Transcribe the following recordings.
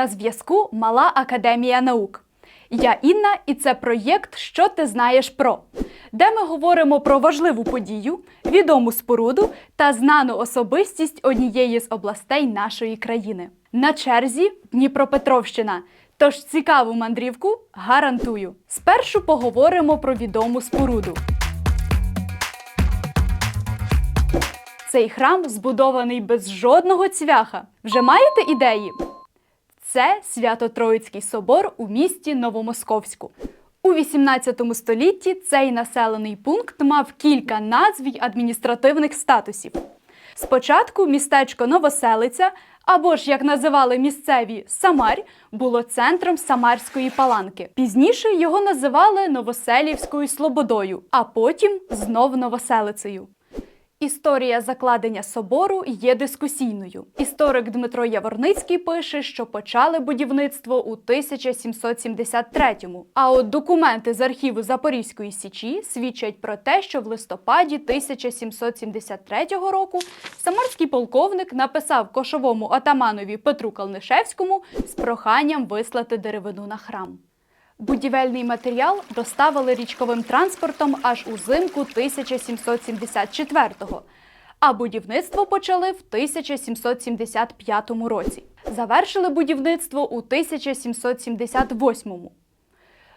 На зв'язку Мала Академія наук. Я Інна, і це проєкт Що ти знаєш про, де ми говоримо про важливу подію, відому споруду та знану особистість однієї з областей нашої країни. На черзі Дніпропетровщина. Тож цікаву мандрівку гарантую. Спершу поговоримо про відому споруду. Цей храм збудований без жодного цвяха. Вже маєте ідеї? Це Свято-Троїцький собор у місті Новомосковську. У 18 столітті цей населений пункт мав кілька назв й адміністративних статусів. Спочатку містечко Новоселиця, або ж як називали місцеві Самарь, було центром Самарської паланки. Пізніше його називали Новоселівською Слободою, а потім знов Новоселицею. Історія закладення собору є дискусійною. Історик Дмитро Яворницький пише, що почали будівництво у 1773-му. А от документи з архіву Запорізької січі свідчать про те, що в листопаді 1773 року самарський полковник написав кошовому атаманові Петру Калнишевському з проханням вислати деревину на храм. Будівельний матеріал доставили річковим транспортом аж узимку 1774-го, а будівництво почали в 1775 році. Завершили будівництво у 1778-му.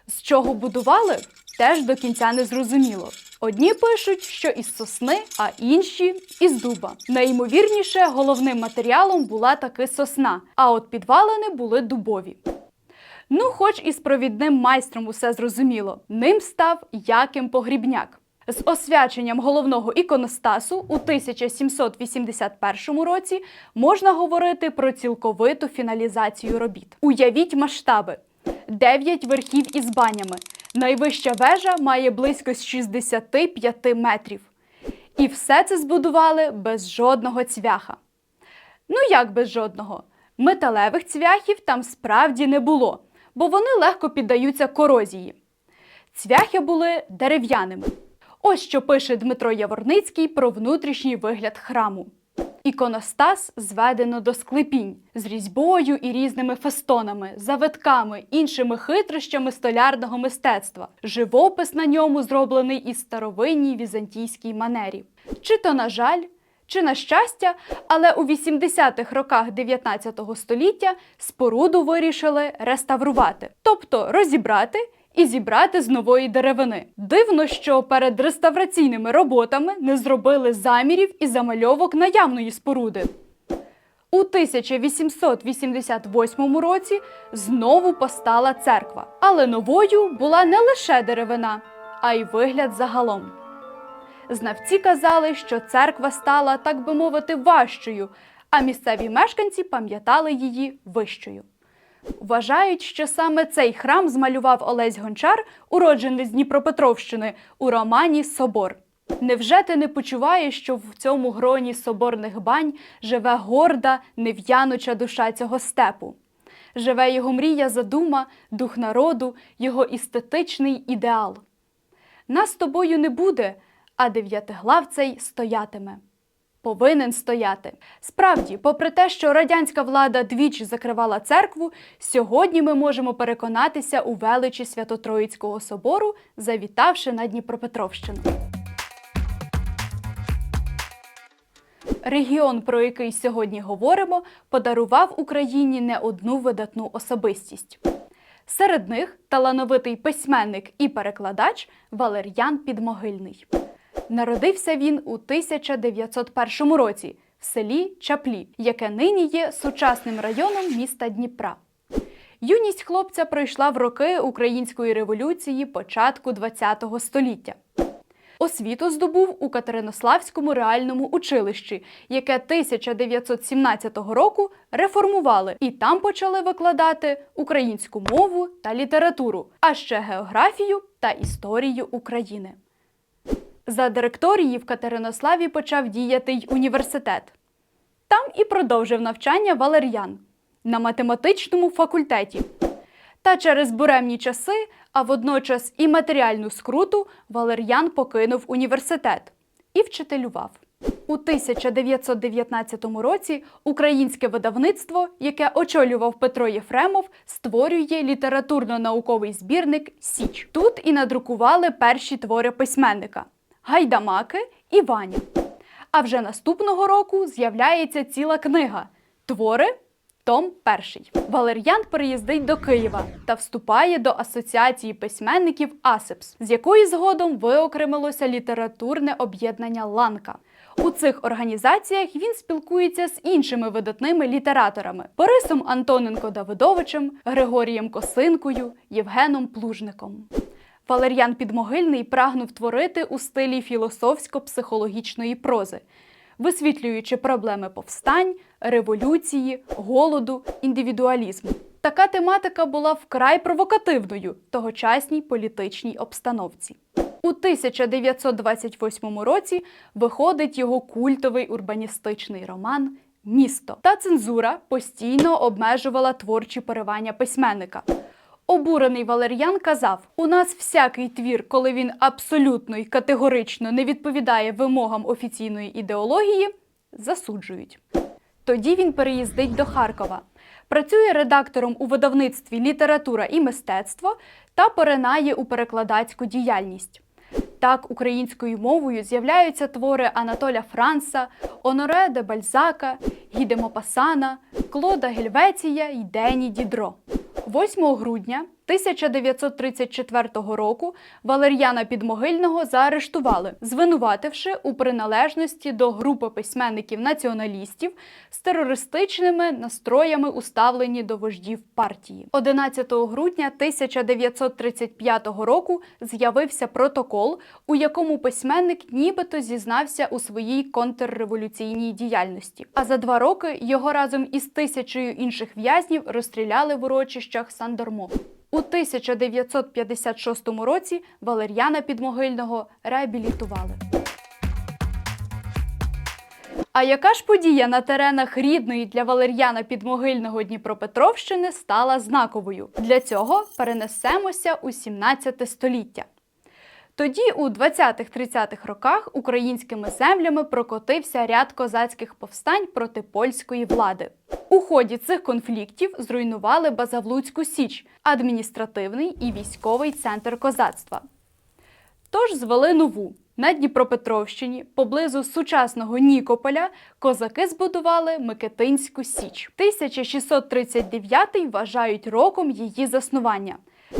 З чого будували, теж до кінця не зрозуміло. Одні пишуть, що із сосни, а інші із дуба. Найімовірніше, головним матеріалом була таки сосна, а от підвалини були дубові. Ну, хоч і з провідним майстром усе зрозуміло. Ним став Яким Погрібняк. З освяченням головного іконостасу у 1781 році можна говорити про цілковиту фіналізацію робіт. Уявіть масштаби: 9 верхів із банями. Найвища вежа має близько 65 метрів. І все це збудували без жодного цвяха. Ну як без жодного? Металевих цвяхів там справді не було, бо вони легко піддаються корозії. Цвяхи були дерев'яними. Ось що пише Дмитро Яворницький про внутрішній вигляд храму. Іконостас зведено до склепінь з різьбою і різними фестонами, завитками, іншими хитрощами столярного мистецтва. Живопис на ньому зроблений із старовинній візантійській манері. Чи то, на жаль, чи на щастя, але у 80-х роках 19 століття споруду вирішили реставрувати, тобто розібрати і зібрати з нової деревини. Дивно, що перед реставраційними роботами не зробили замірів і замальовок наявної споруди. У 1888 році знову постала церква, але новою була не лише деревина, а й вигляд загалом. Знавці казали, що церква стала, так би мовити, важчою, а місцеві мешканці пам'ятали її вищою. Вважають, що саме цей храм змалював Олесь Гончар, уроджений з Дніпропетровщини, у романі Собор. Невже ти не почуваєш, що в цьому гроні соборних бань живе горда, нев'януча душа цього степу? Живе його мрія задума, дух народу, його естетичний ідеал. Нас з тобою не буде, а дев'ятиглавцей стоятиме. Повинен стояти. Справді, попри те, що радянська влада двічі закривала церкву, сьогодні ми можемо переконатися у величі Свято-Троїцького собору, завітавши на Дніпропетровщину. Регіон, про який сьогодні говоримо, подарував Україні не одну видатну особистість. Серед них талановитий письменник і перекладач Валер'ян Підмогильний. Народився він у 1901 році в селі Чаплі, яке нині є сучасним районом міста Дніпра. Юність хлопця пройшла в роки Української революції початку ХХ століття. Освіту здобув у Катеринославському реальному училищі, яке 1917 року реформували, і там почали викладати українську мову та літературу, а ще географію та історію України. За директорії в Катеринославі почав діяти й університет. Там і продовжив навчання Валер'ян на математичному факультеті. Та через буремні часи, а водночас і матеріальну скруту, Валер'ян покинув університет і вчителював. У 1919 році українське видавництво, яке очолював Петро Єфремов, створює літературно-науковий збірник Січ. Тут і надрукували перші твори письменника Гайдамаки і Ваня. А вже наступного року з'являється ціла книга Твори. Том перший. Валер'ян переїздить до Києва та вступає до Асоціації письменників АСЕПС, з якої згодом виокремилося літературне об'єднання Ланка. У цих організаціях він спілкується з іншими видатними літераторами Борисом Антоненко Давидовичем, Григорієм Косинкою, Євгеном Плужником. Валер'ян Підмогильний прагнув творити у стилі філософсько-психологічної прози, висвітлюючи проблеми повстань, революції, голоду, індивідуалізму. Така тематика була вкрай провокативною тогочасній політичній обстановці. У 1928 році виходить його культовий урбаністичний роман Місто. Та цензура постійно обмежувала творчі поривання письменника. Обурений Валер'ян казав: у нас всякий твір, коли він абсолютно і категорично не відповідає вимогам офіційної ідеології, засуджують. Тоді він переїздить до Харкова, працює редактором у видавництві Література і мистецтво та поринає у перекладацьку діяльність. Так, українською мовою з'являються твори Анатоля Франса, Оноре де Бальзака, Гіде Мопасана, Клода Гельвеція й Дені Дідро. 8 грудня 1934 року Валер'яна Підмогильного заарештували, звинувативши у приналежності до групи письменників-націоналістів з терористичними настроями, уставлені до вождів партії. 11 грудня 1935 року з'явився протокол, у якому письменник нібито зізнався у своїй контрреволюційній діяльності. А за два роки його разом із тисячею інших в'язнів розстріляли в урочищах Сандермо. У 1956 році Валер'яна Підмогильного реабілітували. А яка ж подія на теренах рідної для Валер'яна Підмогильного Дніпропетровщини стала знаковою? Для цього перенесемося у 17 століття. Тоді, у 20-30-х роках, українськими землями прокотився ряд козацьких повстань проти польської влади. У ході цих конфліктів зруйнували Базавлуцьку Січ, адміністративний і військовий центр козацтва. Тож звели нову. На Дніпропетровщині, поблизу сучасного Нікополя, козаки збудували Микитинську Січ. 1639 вважають роком її заснування.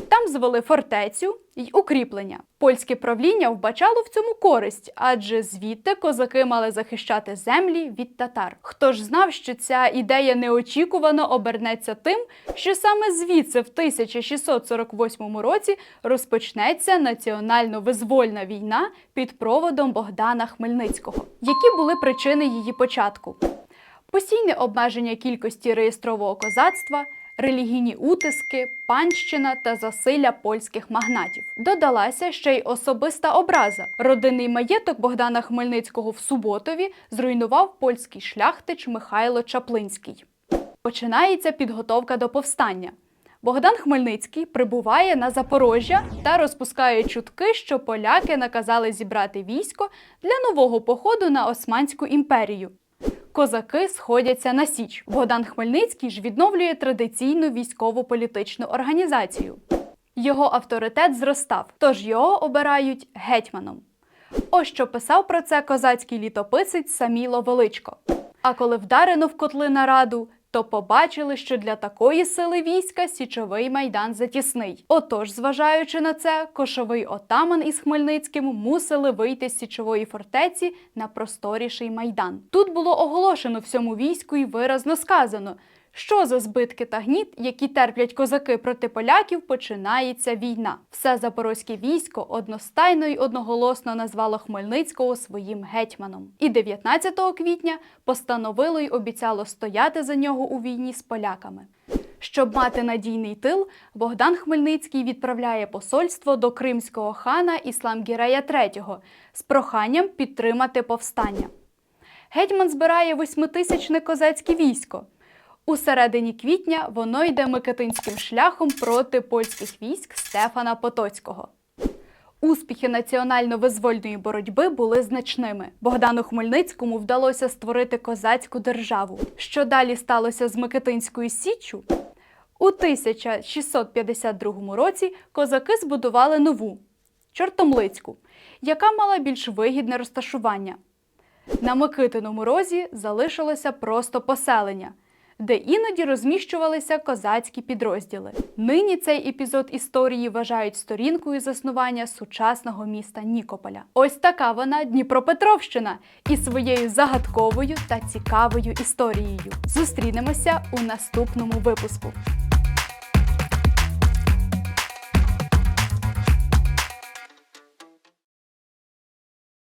Там звели фортецю й укріплення. Польське правління вбачало в цьому користь, адже звідти козаки мали захищати землі від татар. Хто ж знав, що ця ідея неочікувано обернеться тим, що саме звідси в 1648 році розпочнеться національно-визвольна війна під проводом Богдана Хмельницького. Які були причини її початку? Постійне обмеження кількості реєстрового козацтва, релігійні утиски, панщина та засилля польських магнатів. Додалася ще й особиста образа. Родинний маєток Богдана Хмельницького в Суботові зруйнував польський шляхтич Михайло Чаплинський. Починається підготовка до повстання. Богдан Хмельницький прибуває на Запорожжя та розпускає чутки, що поляки наказали зібрати військо для нового походу на Османську імперію. Козаки сходяться на Січ. Богдан Хмельницький ж відновлює традиційну військово-політичну організацію. Його авторитет зростав, тож його обирають гетьманом. Ось що писав про це козацький літописець Саміло Величко. А коли вдарено в котли на раду, то побачили, що для такої сили війська січовий майдан затісний. Отож, зважаючи на це, кошовий отаман із Хмельницьким мусили вийти з січової фортеці на просторіший майдан. Тут було оголошено всьому війську і виразно сказано. Що за збитки та гніт, які терплять козаки проти поляків, починається війна. Все запорозьке військо одностайно й одноголосно назвало Хмельницького своїм гетьманом. І 19 квітня постановило й обіцяло стояти за нього у війні з поляками. Щоб мати надійний тил, Богдан Хмельницький відправляє посольство до кримського хана Ісламгірея III з проханням підтримати повстання. Гетьман збирає восьмитисячне козацьке військо. У середині квітня воно йде Микитинським шляхом проти польських військ Стефана Потоцького. Успіхи національно-визвольної боротьби були значними. Богдану Хмельницькому вдалося створити козацьку державу. Що далі сталося з Микитинською Січчю? У 1652 році козаки збудували нову Чортомлицьку, яка мала більш вигідне розташування. На Микитиному розі залишилося просто поселення, де іноді розміщувалися козацькі підрозділи. Нині цей епізод історії вважають сторінкою заснування сучасного міста Нікополя. Ось така вона Дніпропетровщина із своєю загадковою та цікавою історією. Зустрінемося у наступному випуску.